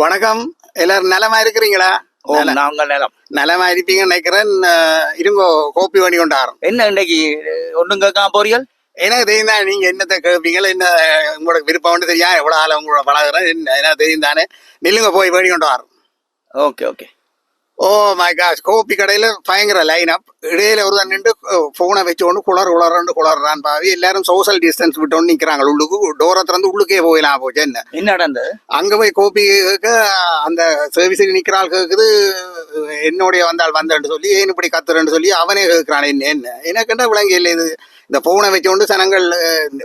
வணக்கம். எல்லாரும் நலமா இருக்கிறீங்களா? நாங்கள் நிலம். நலமா இருப்பீங்கன்னு நினைக்கிறேன். இருங்கோ கோப்பி பண்ணி கொண்டாடுறோம். என்ன இன்னைக்கு ஒன்றும் கேட்காம போறீர்கள்? எனக்கு தெரியும் தான் நீங்க என்னத்தை கேட்பீங்களா என்ன உங்களோட விருப்பம்னு தெரியும் எவ்வளவு ஆள் உங்களோட பழகுறேன். என்ன தெரியும் தானே நில்லுங்க போய் பண்ணி கொண்டு வரோம். Okay okay. ஓ மை காஷ் கோப்பி கடையில பயங்கர லைன் அப் இடையில ஒரு நின்று போனை வச்சு கொண்டு குளர் குளர்ன்னு குளர்றான் பாவி. எல்லாரும் சோஷியல் டிஸ்டன்ஸ் விட்டு ஒன்று நிக்கிறாங்க. உள்ளுக்கு டோரை திறந்து உள்ளுக்கே போயிடலாம் போச்சு என்ன என்ன நடந்தது அங்க போய் கோப்பி கேட்க அந்த சர்வீஸுக்கு நிக்கிற ஆள் கேக்குது என்னுடைய வந்தால் வந்தேன்னு சொல்லி ஏன் இப்படி கத்துறேன்னு சொல்லி அவனே கேட்கிறான் என்ன என்ன. எனக்கு என்ன விளங்கி இல்லை இது? இந்த போனை வச்சுக்கொண்டு சனங்கள்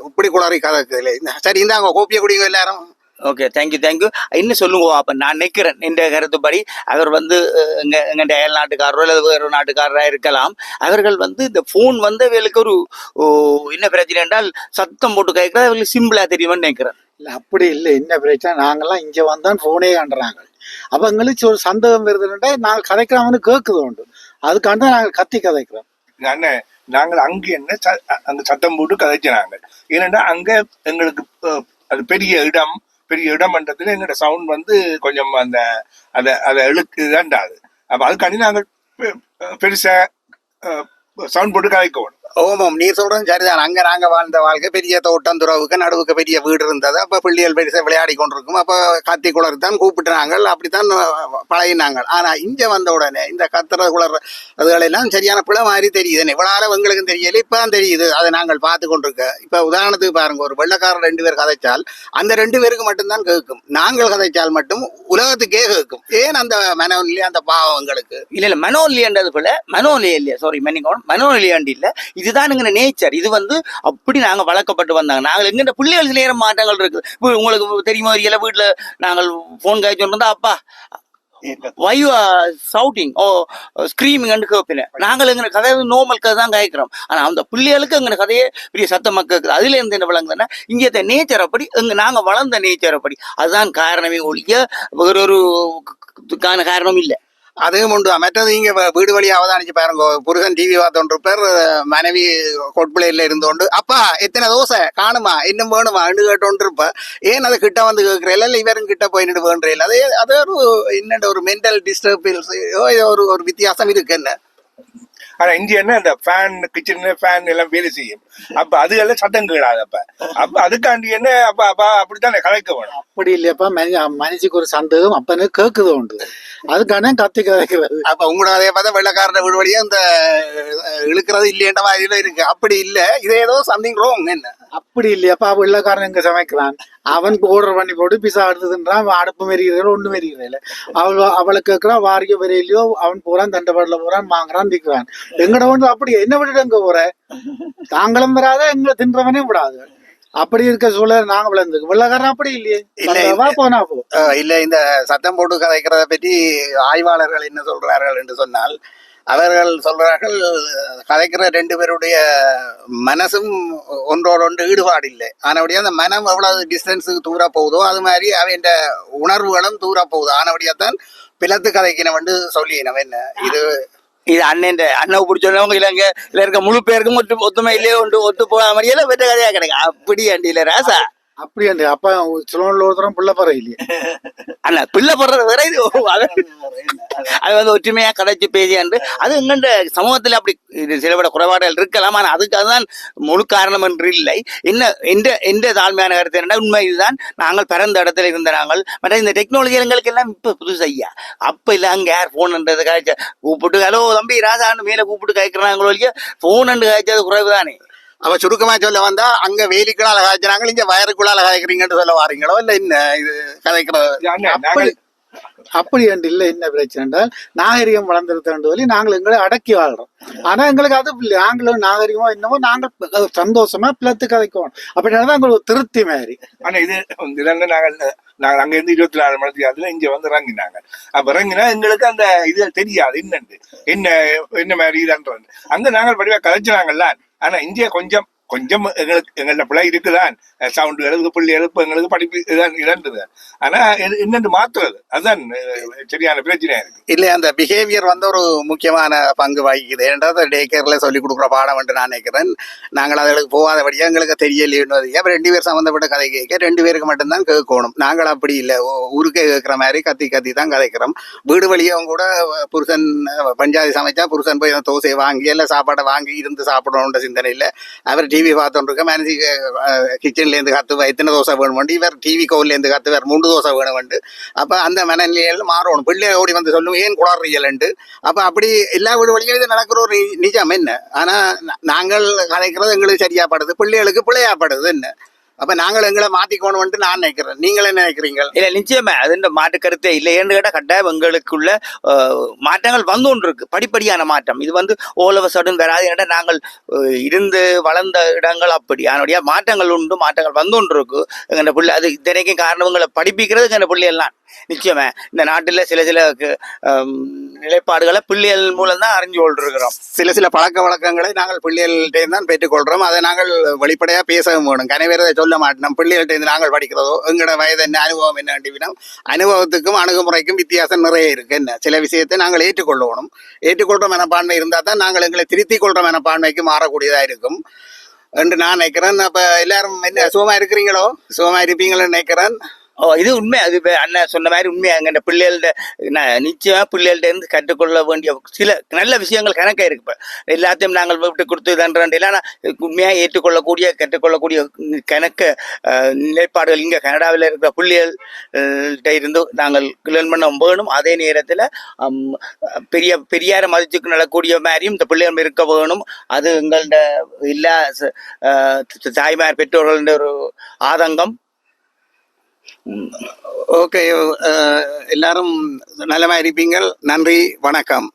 இப்படி குளறி கதக்குது இல்லை. சரி இந்தாங்க கோப்பியை குடிங்க எல்லாரும். ஓகே தேங்க்யூ தேங்க்யூ இன்னும் சொல்லுங்க அப்ப நான் நிக்கிறேன் என்ற கருத்துப்படி அவர் வந்து அஹ், எங்க எங்க அயல் நாட்டுக்காரரோ அல்லது வேறு நாட்டுக்காரரா இருக்கலாம். அவர்கள் வந்து இந்த போன் வந்து அவர்களுக்கு ஒரு ஓ, என்ன பிரச்சனை என்றால் சத்தம் போட்டு கேட்கறது அவர்களுக்கு சிம்பிளா தெரியும்னு நினைக்கிறேன். இல்ல அப்படி இல்லை என்ன பிரச்சனை? நாங்கெல்லாம் இங்க வந்தான் போனே காண்றாங்க அப்ப எங்களுக்கு ஒரு சந்தேகம் வருதுன்னா நாங்கள் கதைக்கிறவனு கேட்குது உண்டு. அதுக்காண்ட நாங்கள் கத்தி கதைக்கிறோம். அண்ணே நாங்கள் அங்க என்ன ச- அங்க சத்தம் போட்டு கதைச்சினாங்க ஏன்னா அங்க எங்களுக்கு அது பெரிய இடம் பெரிய இடம்ன்றதுல எங்களோட சவுண்ட் வந்து கொஞ்சம் அந்த அதை அதை இழுக்கு இதாண்டாது அப்ப அதுக்காண்டி நாங்கள் பெருசாக சவுண்ட் போட்டு கலைக்கணும் ஓமம் நீ சொல்றது சரிதான். அங்க நாங்க வாழ்ந்த வாழ்க்கை பெரிய தோட்டம் துறவுக்கு நடுவுக்கு பெரிய வீடு இருந்தது. அப்ப பிள்ளைகள் பெருசா விளையாடி கொண்டிருக்கும். அப்ப கத்தி குளர் தான் கூப்பிட்டுறாங்க அப்படித்தான் பழகினாங்க ஆனா இங்க வந்த உடனே இந்த கத்துற குளர் அதுகளெல்லாம் சரியான பிழை மாதிரி தெரியுது. இவ்வளவு எங்களுக்கும் தெரியல இப்பதான் தெரியுது. அதை நாங்கள் பார்த்து கொண்டிருக்க. இப்ப உதாரணத்துக்கு பாருங்க ஒரு வெள்ளக்காரர் ரெண்டு பேர் கதைச்சால் அந்த ரெண்டு பேருக்கு மட்டும்தான் கேட்கும். நாங்கள் கதைச்சால் மட்டும் உலகத்துக்கே கேட்கும். ஏன் அந்த மனோநிலை அந்த பாவம் எங்களுக்கு? இல்ல இல்ல மனோலியன்றது போல மனோலியா இல்லையா? சாரி மன்னிக்கணும் மனோலியாண்டு இல்ல. இதுதான் எங்க நேச்சர் இது வந்து அப்படி நாங்க வளர்க்கப்பட்டு வந்தாங்க. நாங்கள் எங்க பிள்ளைகள் சில நேரம் மாற்றங்கள் இருக்குது இப்போ உங்களுக்கு தெரியுமா இல்லை வீட்டில் நாங்கள் போன் காய்ச்சி இருந்தா அப்பா வை சவுட்டிங் ஓ ஸ்க்ரீமிங் அண்டு கேட்பின. நாங்கள் எங்க கதை நோமல் கதை தான் காய்க்கிறோம் ஆனா அந்த பிள்ளைகளுக்கு எங்க கதையே பெரிய சத்தமாக கேட்குது. அதுல இருந்து என்ன விளங்குதுன்னா இங்கே நேச்சர் அப்படி எங்க நாங்க வளர்ந்த நேச்சர் அப்படி. அதுதான் காரணமே ஒழிய வேறொரு காரணம் இல்லை. அதுவும் உண்டு. மற்றது இங்க வீடு வழியாக அவதானிச்சு பாருங்க. புருஷன் டிவி பார்த்தோன்றிருப்பார் மனைவி கொட்பிள்ளையில இருந்தோண்டு அப்பா எத்தனை தோசை? காணுமா? இன்னும் வேணுமா? என்று கேட்டோன்றிருப்ப ஏன் அது கிட்ட வந்து கேட்குறேன்? இல்லை இவரும் கிட்ட போய் நின்று வேண்டேன் அதே அது ஒரு என்னென்ன ஒரு மென்டல் டிஸ்டர்பன்ஸ் ஒரு ஒரு வித்தியாசம் இருக்கு என்ன? ஆனா இங்க என்ன அந்த ஃபேன் கிச்சன் ஃபேன் எல்லாம் வேலை செய்யும். அப்ப அதுக்கெல்லாம் சத்தம் கேடாது அப்ப அப்ப அதுக்காண்டி என்ன? அப்ப அப்ப அப்படித்தானே கலைக்க வேணும். அப்படி இல்லையப்பா மனி மனுஷிக்கு ஒரு சந்தேகம் அப்பனே கேட்குது உண்டு. அதுக்கான கத்தி கதைக்கிறது அப்ப உங்களோட அதே பார்த்தா வெள்ளக்காரன வீடு வழியா இந்த இழுக்கிறது இல்லையன்ற மாதிரில இருக்கு. அப்படி இல்ல. இது ஏதோ சம்திங் ரோங் என்ன? அப்படி இல்லையப்பா வெள்ளக்காரன் எங்க சமைக்கிறான்? அவன் ஆர்டர் பண்ணி போட்டு பிசா எடுத்துதுன்றான் அடுப்பு மெரிகிறதில்ல ஒன்றும் மெரிகிறதில்ல அவள் அவளை கேட்கறான் வாரியோ வரையிலையோ அவன் போறான் தண்டபாடுல போறான் வாங்குறான் திக்கிறான் எங்கட வந்து அப்படி என்ன விட்டுட்டு எங்க போற? தாங்களும் வராத எங்களை தின்றவனே விடாது. அப்படி இருக்க சூழல் நாங்க விளையாந்து வெள்ளக்காரன் அப்படி இல்லையே. இல்ல, போனா போ. இல்ல இந்த சத்தம் போட்டு கதைக்கிறத பற்றி ஆய்வாளர்கள் என்ன சொல்றார்கள் என்று சொன்னால் அவர்கள் சொல்றார்கள் கதைக்கிற ரெண்டு பேருடைய மனசும் ஒன்றோடொன்று ஈடுபாடு இல்லை ஆனபடியா அந்த மனம் எவ்வளவு டிஸ்டன்ஸுக்கு தூர போகுதோ அது மாதிரி அவன் உணர்வுகளும் தூர போகுது. ஆனபடியா தான் பிளத்து கதைக்கினவன் சொல்லினவன் என்ன? இது இது அண்ணன் அண்ணன் பிடிச்சவங்க இல்லைங்க. இல்ல இருக்க முழு பேருக்கும் ஒத்து ஒத்துமை இல்லையே ஒன்று ஒத்து போக மாதிரியெல்லாம் வெட்ட கதையா கிடைக்கும் அப்படி அண்டி ராசா அப்படி அண்டி அப்ப சிலோன்ல ஒருத்தரம் பிள்ளை பற இல்லையே. அண்ணா பிள்ளை போடுறது வேற இது. அது வந்து ஒற்றுமையா கதைச்சு பேசியாண்டு அது எங்கண்ட சமூகத்துல அப்படி இது சில விட குறைபாடுகள் இருக்கலாம். ஆனா அதுக்கு அதுதான் முழு காரணம் என்று இல்லை. என்ன எந்த எந்த தாழ்மையான கருத்து என்ன உண்மை இதுதான் நாங்கள் பிறந்த இடத்துல இருந்த நாங்கள். மற்ற இந்த டெக்னாலஜி எங்களுக்கு எல்லாம் இப்ப புதுசு ஐயா. அப்ப இல்ல அங்க யார் போன்ன்றது காய்ச்ச கூப்பிட்டு ஹலோ தம்பி ராசான்னு மேல கூப்பிட்டு காய்க்கிறாங்களோ இல்லையா? போன் காய்ச்சது குறைவுதானே. அவ சுருக்கமா சொல்ல வந்தா அங்க வேலிக்குள்ளால காய்ச்சினாங்க இங்க வயறுக்குள்ளால காய்க்கிறீங்கன்னு சொல்ல வாரீங்களோ இல்ல என்ன இது கதைக்கிறது அப்படி என்று இல்லை என்ன பிரச்சனை என்றால் நாகரிகம் வளர்ந்திருக்க சொல்லி நாங்கள் எங்களை அடக்கி வாழ்றோம் ஆனா எங்களுக்கு அது இல்லை நாங்களும் நாகரிகமோ என்னமோ நாங்கள் சந்தோஷமா பிளத்து கதைக்குவோம் அப்படின்னா எங்களுக்கு திருப்தி மாதிரி ஆனா இது இதெல்லாம் நாங்கள் நாங்கள் அங்க இருந்து இருபத்தி நாலு மணி நேரத்துல இங்க வந்து இறங்கினாங்க அப்ப இறங்கினா எங்களுக்கு அந்த இது தெரியாது என்னண்டு என்ன என்ன மாதிரி இதுன்றது அங்க நாங்கள் படிவா கதைச்சினாங்கல்ல ஆனா இந்தியா கொஞ்சம் கொஞ்சம் எங்களுக்கு எங்கள்ட்ட பிள்ளை இருக்குதான். சவுண்டு எழுது பிள்ளை எழுப்பு எங்களுக்கு படிப்பு இதான் இழந்தது ஆனா இன்னொன்று மாத்துறது அதுதான் சரியான பிரச்சனையா இருக்கு. இல்லை அந்த பிஹேவியர் வந்து ஒரு முக்கியமான பங்கு வகிக்குது. ஏன்றது டே கேர்ல சொல்லி கொடுக்குற பாடம் என்று நான் நினைக்கிறேன். நாங்கள் அதுகளுக்கு போகாதபடியே எங்களுக்கு தெரியலன்னு அப்ப ரெண்டு பேர் சம்மந்தப்பட்ட கதை கேட்க ரெண்டு பேருக்கு மட்டும்தான் கேட்கணும். நாங்கள் அப்படி இல்லை. ஊருக்கே கேட்குற மாதிரி கத்தி கத்தி தான் கதைக்கிறோம். வீடு வழியும் கூட புருஷன் பஞ்சாயத்து சமைச்சா புருஷன் போய் தோசையை வாங்கி இல்லை சாப்பாடை வாங்கி இருந்து சாப்பிடணுன்ற சிந்தனை இல்லை. அவர் டிவி டிவி பார்த்துட்டு மேனேஜி கிச்சன்லேருந்து கத்துவா எத்தனை தோசை வேணுமெண்டு இவர் டிவி கோவிலேருந்து கத்துவார் மூன்று தோசை வேணுமெண்டு அப்போ அந்த மனநிலையில் மாறணும் பிள்ளை ஓடி வந்து சொல்லும் ஏன் குளறியலண்டு அப்போ அப்படி எல்லா வீடு வழியும் இது நடக்கிற ஒரு நிஜம் என்ன ஆனால் நாங்கள் கலைக்கிறது எங்களுக்கு சரியாப்படுது பிள்ளைகளுக்கு பிள்ளையாப்படுது என்ன அப்ப நாங்கள் எங்களை மாற்றிக்கணும்ன்ட்டு நான் நினைக்கிறேன். நீங்கள் என்ன நினைக்கிறீங்க? இல்ல நிச்சயமா. அது இந்த மாற்று கருத்தே இல்லை ஏன்னு கேட்டால் கட்டாயம் எங்களுக்குள்ள மாற்றங்கள் வந்து ஒன்று இருக்கு. படிப்படியான மாற்றம். இது வந்து all of வராது. ஏன்னா நாங்கள் இருந்து வளர்ந்த இடங்கள் அப்படி. அதனுடைய மாற்றங்கள் உண்டு மாற்றங்கள் வந்து ஒன்று இருக்கு. எங்க பிள்ளை அது இத்தனைக்கும் காரணங்களை படிப்பிக்கிறது எங்க பிள்ளைகள்லாம். நிச்சயமே. இந்த நாட்டில் சில சில நிலைப்பாடுகளை பிள்ளைகள் மூலம் தான் அறிஞ்சு கொண்டிருக்கிறோம். சில சில பழக்க வழக்கங்களை நாங்கள் பிள்ளைகள்கிட்டையும் தான் பெற்றுக்கொள்கிறோம் அதை நாங்கள் வெளிப்படையாக பேசவும் வேணும். கனவேறதை சொல்ல மாட்டோம். பிள்ளைகள்கிட்ட நாங்கள் படிக்கிறதோ எங்களோட வயது என்ன அனுபவம் என்ன அப்படின்னா அனுபவத்துக்கும் அணுகுமுறைக்கும் வித்தியாசம் நிறைய இருக்கு. என்ன? சில விஷயத்தை நாங்கள் ஏற்றுக்கொள்ளணும். ஏற்றுக்கொள்கிற மனப்பான்மை இருந்தால் தான் நாங்கள் எங்களை திருத்திக் கொள்கிற மனப்பான்மைக்கு மாறக்கூடியதாக இருக்கும். என்று நான் நினைக்கிறேன். அப்போ எல்லாரும் என்ன சுகமாக இருக்கிறீங்களோ? சுகமாக இருப்பீங்களோ நினைக்கிறேன். ஓ இது உண்மை. அது அண்ணன் சொன்ன மாதிரி உண்மை. அங்கே பிள்ளைகள்ட ந- நிச்சயமாக பிள்ளைகள்ட்ட இருந்து கற்றுக்கொள்ள வேண்டிய சில நல்ல விஷயங்கள் கணக்காக இருக்கு இப்போ. எல்லாத்தையும் நாங்கள் விட்டு கொடுத்து தன்றோம் இல்லைன்னா உண்மையாக ஏற்றுக்கொள்ளக்கூடிய கற்றுக்கொள்ளக்கூடிய கணக்க நிலைப்பாடுகள். இங்கே கனடாவில் இருக்கிற பிள்ளைகள்கிட்ட இருந்து நாங்கள் லேர்ன் பண்ண வேணும். அதே நேரத்தில் பெரிய பெரியார மதிச்சுக்கு நடக்கூடிய மாதிரியும் இந்த பிள்ளைகள் இருக்க வேணும். அது எங்கள்ட எல்லா தாய்மார் பெற்றோர்கள ஒரு ஆதங்கம். ஓகே uh, எல்லாரும் நலமாக இருப்பீங்கள் நன்றி வணக்கம்.